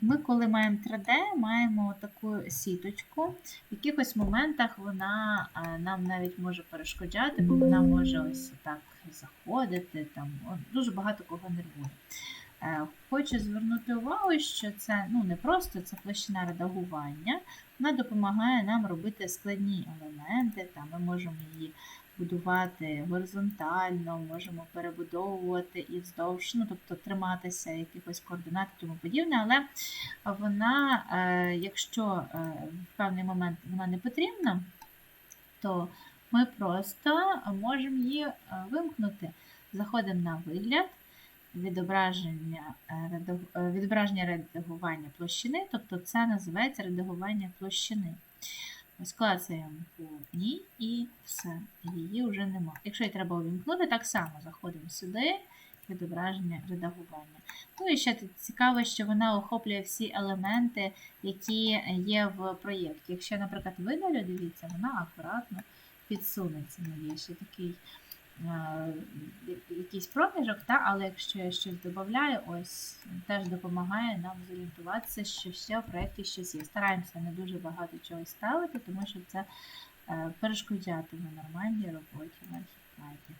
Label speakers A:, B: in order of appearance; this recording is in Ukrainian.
A: ми, коли маємо 3D, маємо таку сіточку. В якихось моментах вона нам навіть може перешкоджати, бо вона може ось так заходити. Там дуже багато кого нервує. Е, Хочу звернути увагу, що це ну, не просто це площина редагування, вона допомагає нам робити складні елементи. Там ми можемо її будувати горизонтально, можемо перебудовувати і вздовж, ну, тобто триматися якихось координат і тому подібне, але вона, е, якщо е, в певний момент вона не потрібна, то ми просто можемо її вимкнути. Заходимо на вигляд, відображення, е, е, відображення редагування площини, тобто це називається редагування площини. Ось клацаємо по ній і все, її вже нема. Якщо її треба увімкнути, так само заходимо сюди, відображення редагування. Ну і ще цікаво, що вона охоплює всі елементи, які є в проєкті. Якщо, наприклад, видалю, дивіться, вона акуратно підсунеться. Є ще такий якийсь проміжок, та? але якщо я щось додаю, ось теж допомагає нам зорієнтуватися, що ще в проєкті щось є. Стараємося не дуже багато чогось ставити, тому що це е, перешкоджатиме нормальній роботі в архіпаді.